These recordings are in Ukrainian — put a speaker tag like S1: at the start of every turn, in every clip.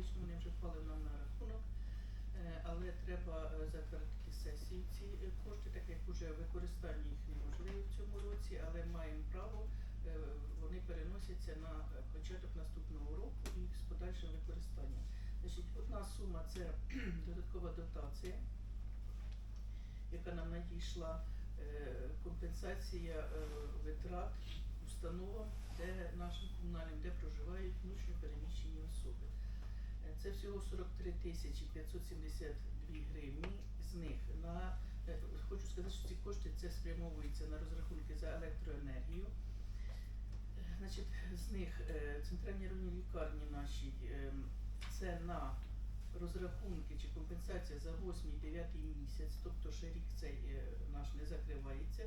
S1: фактично вони вже впали нам на рахунок, Е, але треба е, затвердити сесію ці е, кошти, так як вже використання їх неможливе в цьому році, але маємо право, вони переносяться на початок наступного року і з подальшим використанням. Значить, одна сума це додаткова дотація яка нам надійшла компенсація витрат установам, де нашим комунальним, де проживають внутрішньо переміщені всього 43 тисячі 572 гривні. З них на е, хочу сказати, що ці кошти це спрямовується на розрахунки за електроенергію. Е, Значить, з них е, центральні районні лікарні наші це на розрахунки чи компенсація за 8-9 місяць, тобто ще рік цей наш не закривається.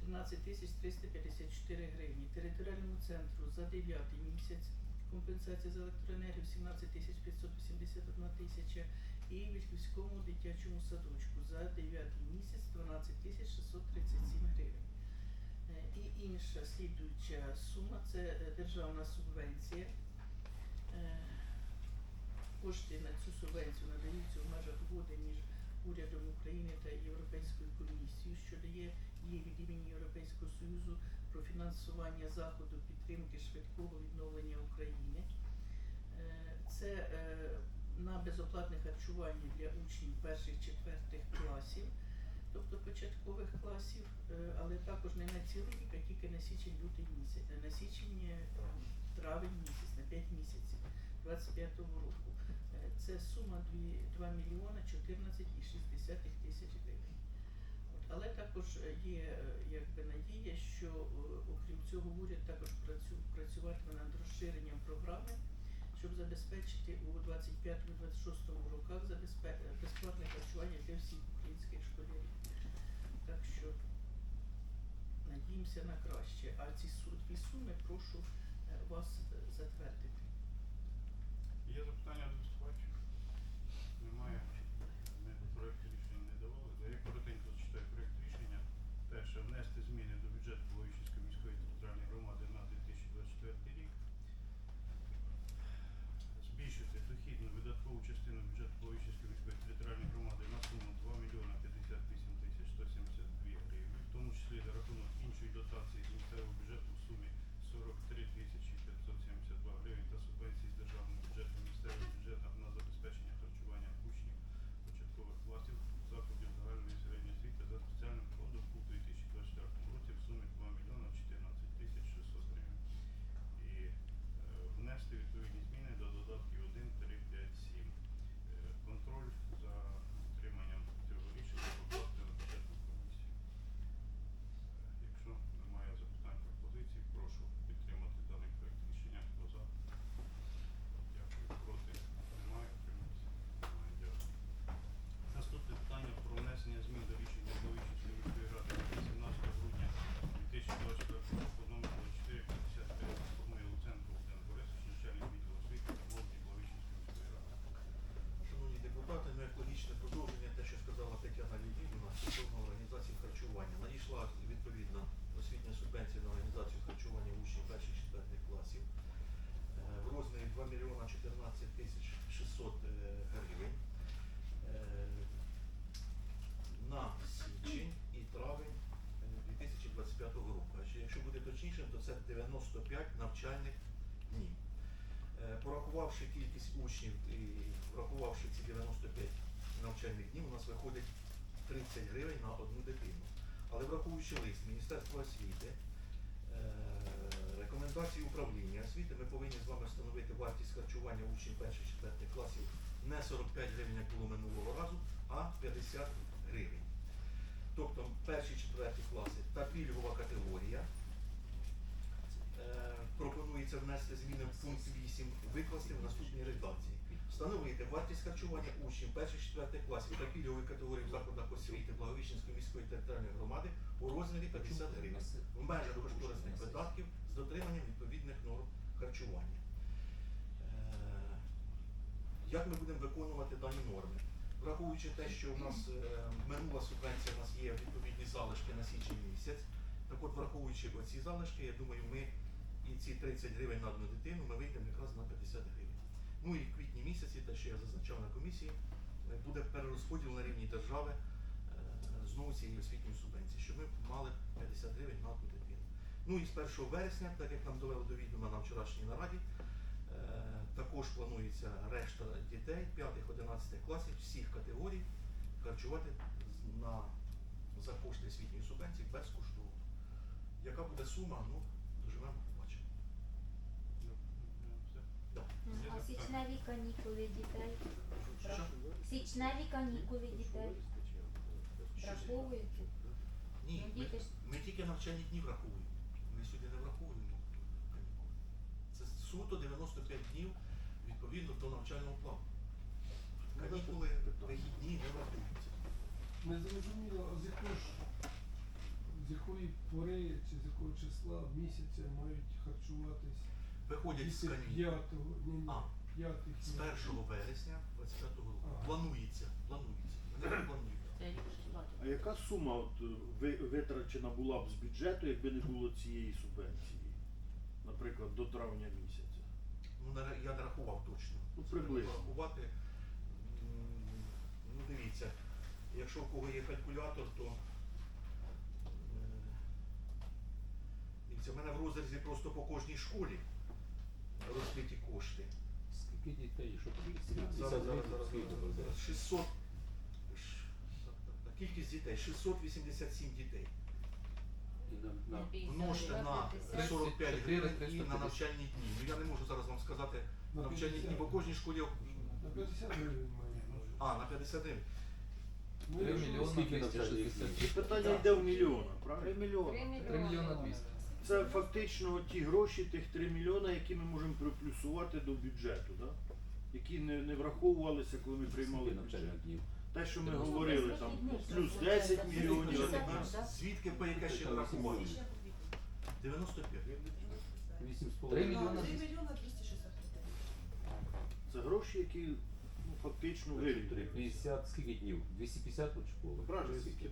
S1: 13 тисяч 354 гривні. Територіальному центру за 9 місяць компенсація за електроенергію 17 тисяч 581 тисяча. І Вільхівському дитячому садочку за 9 місяць 12 тисяч 637 гривень. Е, І інша слідуюча сума це державна субвенція. Е, Кошти на цю субвенцію надаються в межах угоди між урядом України та Європейською комісією, що дає її від імені Європейського Союзу про фінансування заходу підтримки швидкого відновлення України. Е, Це е, на безоплатне харчування для учнів перших-четвертих класів, тобто початкових класів, е, але також не на цілий рік, а тільки на січень-лютий місяць, е, на січень травень місяць, на 5 місяців 25-го року. Це сума 2, 2 мільйона 14,6 тисяч гривень. Але також є е, якби надія, що е, окрім цього уряд також працюватиме над розширенням програми, щоб забезпечити у 25-26 роках е, безплатне харчування для всіх українських школярів. Так що надіємося на краще. А ці дві суми прошу вас затвердити.
S2: Є запитання до
S3: Порахувавши кількість учнів і врахувавши ці 95 навчальних днів, у нас виходить 30 гривень на одну дитину. Але враховуючи лист Міністерства освіти, е, рекомендації управління освіти, ми повинні з вами встановити вартість харчування учнів перших четвертих класів не 45 гривень, як було минулого разу, а 50 гривень. Тобто перші четверті класи та пільгова категорія. Внести зміни в пункт 8, викласти в наступній редакції. Встановити вартість харчування учнів перших четвертих класів та пільгової категорії в закладах освіти Благовіщенської міської територіальної громади у розмірі 50 гривень в межах кошторисних видатків з дотриманням відповідних норм харчування. Е, Як ми будемо виконувати дані норми? Враховуючи те, що у нас е, минула субвенція, у нас є відповідні залишки на січень місяць. Так от, враховуючи оці залишки, я думаю, ми і ці 30 гривень на одну дитину ми вийдемо якраз на 50 гривень. Ну і в квітні місяці, те, що я зазначав на комісії, е, буде перерозподіл на рівні держави е, знову цієї освітньої субвенції, щоб ми мали 50 гривень на одну дитину. Ну і з 1 вересня, так як нам довели до відома на вчорашній нараді, е, також планується решта дітей 5-11 класів всіх категорій харчувати на, за кошти освітньої субвенції безкоштовно. Яка буде сума, ну, доживемо, побачимо.
S2: Ну, ну, все.
S3: Да.
S4: А січневі канікули дітей? Січневі канікули дітей
S3: Що
S4: враховуються?
S3: Ні,
S4: Ну,
S3: ми,
S4: діти ж-
S3: ми тільки навчальні дні враховуємо. Ми сюди не враховуємо канікули. Це суто 95 днів відповідно до навчального плану. Канікули, вихідні не враховуються.
S5: Не зрозуміло, а з якого ж з якої пори чи з якого числа місяця мають харчуватись
S3: Виходять з канікул.
S5: п'ятого, ні, ні,
S3: А,
S5: п'ятих.
S3: з 1 вересня 25 року.
S5: Ага.
S3: Планується, планується. Вони не планують.
S6: А яка сума от, ви- витрачена була б з бюджету, якби не було цієї субвенції? Наприклад, до травня місяця.
S3: Ну, не- я не рахував точно.
S6: Ну, приблизно.
S3: Рахувати. М, Ну, дивіться, якщо у кого є калькулятор, то е, дивіться, в мене в розрізі просто по кожній школі розкриті кошти.
S7: Скільки дітей, що?
S3: Зараз, зараз, зараз, зараз, зараз. 600. ш- так, так, так, Кількість дітей 687 дітей.
S7: На,
S3: Множте на 45 гривень і на навчальні дні. Ну я не можу зараз вам сказати
S5: На
S3: навчальні дні, бо кожній школі.
S5: На 50 гривень мають.
S3: А, на 50 гривень.
S5: Ну,
S7: Три мільйони 260.
S6: І питання йде в мільйонах, правильно? 3 мільйони.
S7: Три мільйона двісті.
S6: Це фактично ті гроші, тих 3 мільйона, які ми можемо приплюсувати до бюджету, да? які не, не враховувалися, коли ми приймали бюджет.
S7: днів?
S6: Те, що ми
S7: Ну,
S6: говорили, там плюс 10 мільйонів. А тепер-
S3: Звідки по яке ще врахувати? 95.
S8: Вісім з
S7: Три
S8: половиною.
S7: мільйона
S9: 3
S7: двісті.
S9: мільйона 260
S6: Це гроші, які ну, фактично вирішили.
S8: 50, скільки днів? 250 от школи?
S6: Правильно,
S8: Скільки?
S1: Ні,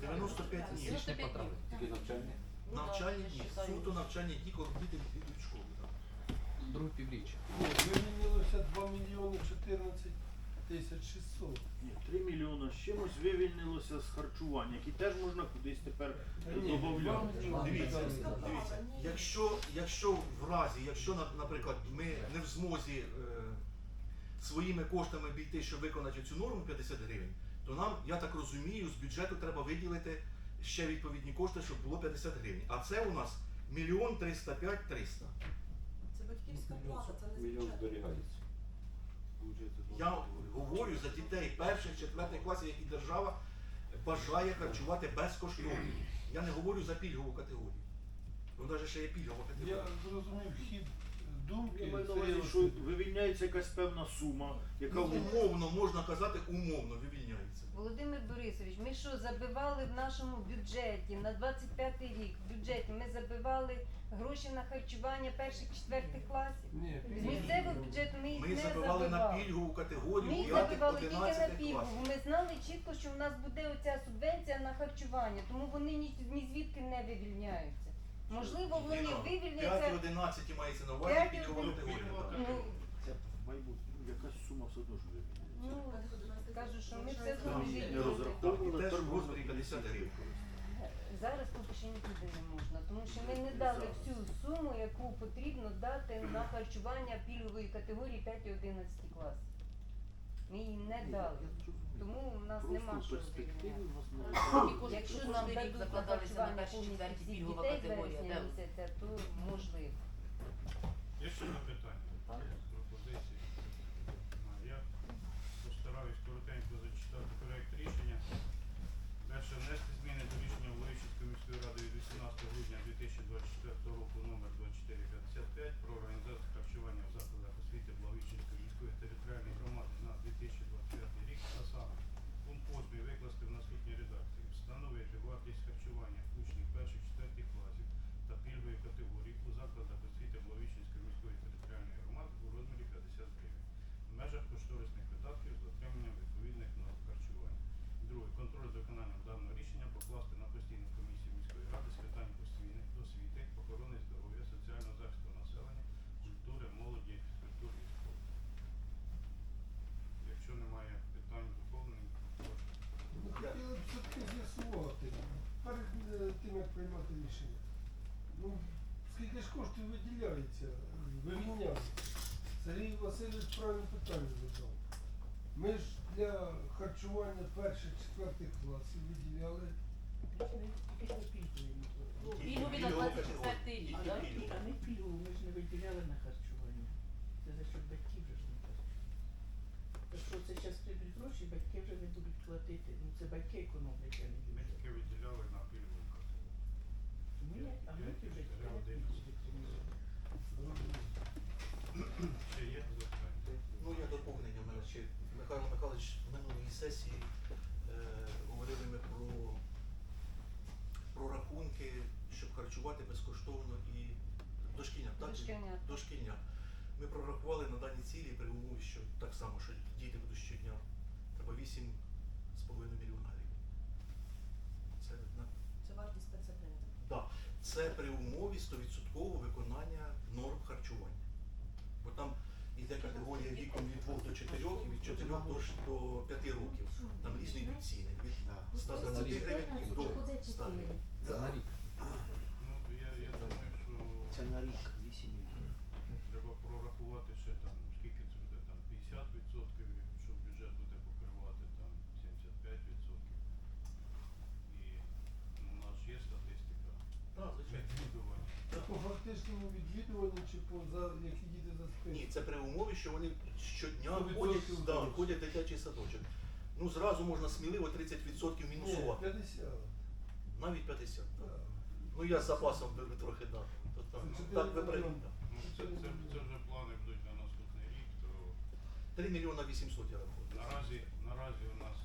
S3: 95 днів.
S7: Січні потреби.
S8: Тільки навчання?
S3: Навчальні дні. Суто навчальні дні, коли діти йдуть в школу.
S7: Друге півріччя.
S5: Ні, вивільнилося 2 мільйони 14 тисяч 600.
S6: Ні, 3 мільйона з чимось вивільнилося з харчування, які теж можна кудись тепер додати.
S3: Дивіться, дивіться. Якщо, якщо в разі, якщо, на- наприклад, ми не в змозі е, своїми коштами обійти, щоб виконати цю норму 50 гривень, то нам, я так розумію, з бюджету треба виділити ще відповідні кошти, щоб було 50 гривень. А це у нас мільйон 305 300.
S9: Це батьківська плата, це не
S8: Мільйон
S9: бюджет.
S8: зберігається.
S3: Я говорю за дітей перших, четвертих класів, які держава бажає харчувати безкоштовно. Я не говорю за пільгову категорію. Бо навіть ще є пільгова категорія.
S5: Я зрозумів хід думки.
S6: Я маю на
S5: це
S6: увазі,
S5: я
S6: що вивільняється якась певна сума, яка
S3: Ну, умовно, можна казати, умовно вивільняється.
S10: Володимир Борисович, ми що забивали в нашому бюджеті на 25 рік в бюджеті ми забивали гроші на харчування перших четвертих класів.
S5: Ні,
S10: З місцевого бюджету ми їх
S3: Ми
S10: не
S3: забивали на
S10: забивали.
S3: пільгову категорію
S10: Ми їх забивали тільки на
S3: 11
S10: пільгу.
S3: класів.
S10: Ми знали чітко, що в нас буде оця субвенція на харчування, тому вони ні, ні звідки не вивільняються. Можливо, вони
S3: Ніно, 5
S10: вивільняться.
S3: 11 мається на увазі
S10: П'ять
S3: пільгова
S10: один-
S3: категорія. так.
S10: Ну,
S6: все одно ж вивели.
S10: Ну, кажу, що ми все
S3: Там
S10: одно
S6: не
S10: їздили.
S6: розраховували.
S3: Так, і теж
S6: можна
S3: 50 гривень.
S10: Зараз поки що нікуди не можна, тому що ми не дали всю суму, яку потрібно дати на харчування пільгової категорії 5-11 клас. Ми її не дали. Тому в нас
S6: Просто
S10: нема що
S9: кошти
S10: Якщо нам дадуть на
S9: закладалися на перші четверті пільгова категорія.
S10: місяця, то можливо.
S2: Є ще запитання? Пропозиції? Немає. Я постараюсь коротенько зачитати проект рішення. Перше, внести зміни до рішення Волинської міської ради від 18 грудня 2024 року номер 2455 про організацію харчування в закладах освіти Благовіщенської міської територіальної громади на 2025 рік, а саме пункт 8 викласти в наступній редакції. Встановити вартість харчування учнів перших-четвертих класів та пільгової категорії у закладах освіти Благовіщенської міської територіальної громади у розмірі 50 гривень в межах кошторисних видатків з дотриманням відповідних норм харчування. Друге, контроль за виконанням даного рішення покласти на постійну комісію міської ради з питань освіти, освіти, охорони здоров'я, соціального захисту населення, культури, молоді, культури і спорту. Якщо немає питань доповнень, прошу.
S5: Ну, хотіли б все-таки з'ясувати, перед е, тим, як приймати рішення. Ну, скільки ж коштів виділяється, е. Сергій Васильович правильне питання задав. Ми ж для харчування перших, четвертих класів виділяли
S9: Ну, Пільгові на 24 рік,
S3: Тільки
S9: да?
S1: А не пільгу, ми ж не виділяли на харчування. Це за що батьків вже ж не харчують. Якщо це зараз прийдуть гроші, батьки вже не будуть платити. Ну це батьки економлять, а не
S2: Ми
S1: бюджет.
S2: тільки виділяли на пільгову категорію.
S1: Ні, а ми вже
S2: Ще є запитання?
S3: Ну, я доповнення в мене ще. Михайло Михайлович в минулій сесії е, говорили ми про, про рахунки, щоб харчувати безкоштовно і дошкільня, так?
S10: Дошкільнят.
S3: Дошкільня. Ми прорахували на дані цілі при умові, що так само, що діти будуть щодня. Треба 8,5 мільйона гривень. Це, на,
S9: Це вартість спецпредмету.
S3: да, це при умові 100% виконання норм харчування. Бо там йде категорія віком від 2 до 4 і від 4 до, ш- 5 років. Там різні йдуть ціни. Від 120 гривень до 100 гривень.
S7: Це на рік.
S2: Ну,
S6: Це на рік 8 мільйонів.
S2: треба прорахувати ще там, скільки це буде там 50%, що бюджет буде покривати там 75%. І ну, у нас ж є статистика.
S3: Так, звичайно.
S2: Відвідування.
S5: по фактичному відвідуванню чи по за які діти за
S3: Ні, це при умові, що вони щодня
S5: 100%
S3: ходять, да,
S5: ходять.
S3: в дитячий садочок. Ну, зразу можна сміливо 30%
S5: Ні,
S3: мінусувати.
S5: 50.
S3: Навіть 50.
S5: Да.
S3: Ну я з запасом беру трохи да. То так, так ви
S5: мільйони.
S2: Ну, це, це, це вже плани будуть на наступний рік, то
S3: 3 мільйона 800 я рахую.
S2: наразі, наразі у нас